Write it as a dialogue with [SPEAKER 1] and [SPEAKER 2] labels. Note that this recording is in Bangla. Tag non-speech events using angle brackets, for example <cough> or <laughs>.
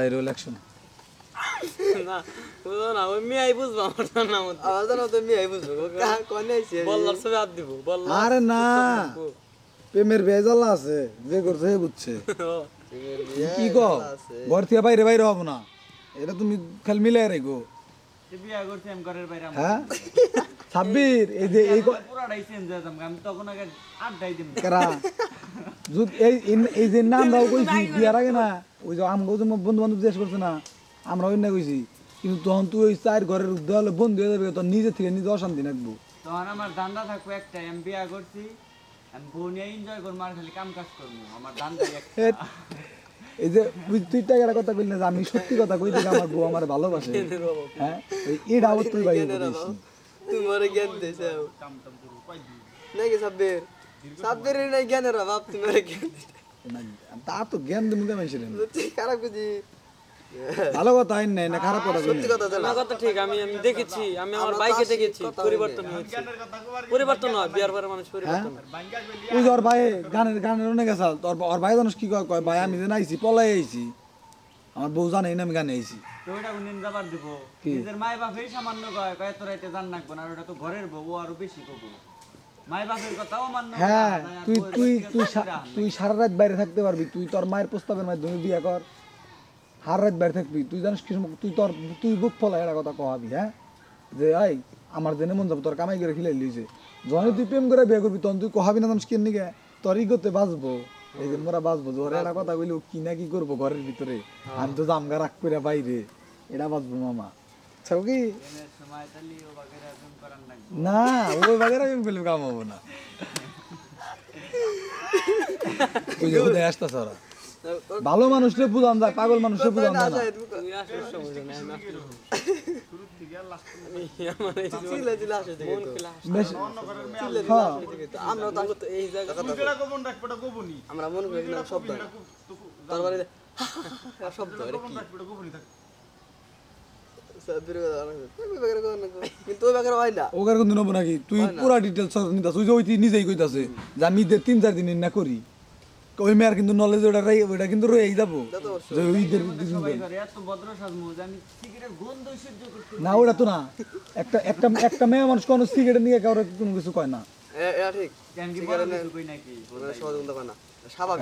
[SPEAKER 1] বাইরে ইলেকশন
[SPEAKER 2] না বুঝো না ওই মেয়াই বুঝব আমার নাম
[SPEAKER 3] আমার জানো তো মেয়ে বুঝব কনে আইছে?
[SPEAKER 2] বল্লার ছবি হাত দিব বল্লার
[SPEAKER 1] আরে না প্রেমের বেজাল আছে যে করছে বুঝছে। কি কো? ঘর থেকে বাইরে বাইরে হব না। এটা তুমি খালি মিলাই রেখো।
[SPEAKER 4] বিয়া করছি আমি ঘরের বাইরে
[SPEAKER 1] হ্যাঁ? ছাব্বির এই যে এই ক-
[SPEAKER 4] পুরাটাই চেঞ্জ হয়ে আমি তখন আগে আড্ডাই
[SPEAKER 1] কারা? যুদ- এই যে নামরাও কইছি বিয়ার আগে না ওই যে আমগো যে বন্ধু বান্ধব জিজ্ঞেস করছে না আমরা না কইছি কিন্তু তখন তুই ওই চার ঘরের দেওয়ালে বন্ধু হয়ে যাবে তোর নিজে থেকে নিজে অশান্তি রাখব
[SPEAKER 4] তখন আমার ধান্দা থাকব একটাই আমি বিয়া করছি আমি বউ নিয়ে এনজয় করব আর খালি কাম কাজ করব আমার একটা। <laughs>
[SPEAKER 1] হেৎ। এই যে তুই- তুই টাকার কথা বললি না যে আমি সত্যি কথা কই আমার বউ আমার ভালোবাসে। হ্যাঁ? এই এটা আবার তুই বাইরে
[SPEAKER 3] তোমার জ্ঞান দিছে
[SPEAKER 4] কাম টাম করব কয় দিন
[SPEAKER 3] নাকি সাব্বির? সাব্বিরের নাই জ্ঞানের অভাব জ্ঞান
[SPEAKER 1] তা তো জ্ঞান দিমু কেমন ছিলেন
[SPEAKER 3] সত্যি খারাপ কিছু
[SPEAKER 1] ভালো কথা আইন নাই না খারাপ কথা
[SPEAKER 3] সত্যি কথা
[SPEAKER 2] না কথা ঠিক আমি আমি দেখেছি আমি আমার বাইকে দেখেছি পরিবর্তন হয়েছে পরিবর্তন হয় বিয়ার পরে মানুষ পরিবর্তন
[SPEAKER 1] ওই যে ওর ভাই গানের গানের অনেক আছে তোর ওর ভাই জানিস কি কয় কয় ভাই আমি যে আইছি পলাই আইছি। আমার বউ জানে না আমি গানে আইছি।
[SPEAKER 4] তো ওইটা উনি যাবার দিব। নিজের মায় বাপেই সামান্য কয় কয় তোরা এতে জান রাখব না আর ওটা তো ঘরের বউ ও আরও বেশি কবো
[SPEAKER 1] হ্যাঁ তুই তুই তুই তুই সারা রাত বাইরে থাকতে পারবি তুই তোর মায়ের প্রস্তাবের মাধ্যমে বিয়ে কর। হার রাত বাইরে থাকবি তুই জানিস কি তুই তোর তুই বুক ফলা এটা কথা কহাবি হ্যাঁ? যে আই আমার জেনে মন যাব তোর কামাই করে খিলাই লিছে যখন তুই প্রেম করে বিয়ে করবি তখন তুই কহাবি না জানিস কেন নিকে তোর ইগোতে বাঁচবো এই যে মোরা বাঁচবো জোরে একটা কথা কইলে কি না কি করব ঘরের ভিতরে? আমি তো জামগা রাখ করে বাইরে এটা বাঁচবো মামা। কি
[SPEAKER 4] সময় ও বাগের
[SPEAKER 1] না আমি বলব কাম হব না ভালো মানুষরে বুঝান যায় পাগল মানুষরে বুঝান যায় না
[SPEAKER 2] আমার মন
[SPEAKER 3] করি না শব্দ তারপরে শব্দ কিন্তু না।
[SPEAKER 1] ওগার কোন দিন হব নাকি তুই পুরা ডিটেলস নিতাস। ওই যে ওই নিজেই কইতাছে যে আমি তিন চার দিন না করি। ওই মেয়ের কিন্তু নলেজ ওটা রাই কিন্তু রয়েই যাব। ঈদের না তো না। একটা একটা একটা মেয়ে মানুষ কোনো সিগারেট নিয়ে কোনো কিছু কয়
[SPEAKER 3] ঠিক। না। স্বাভাবিক।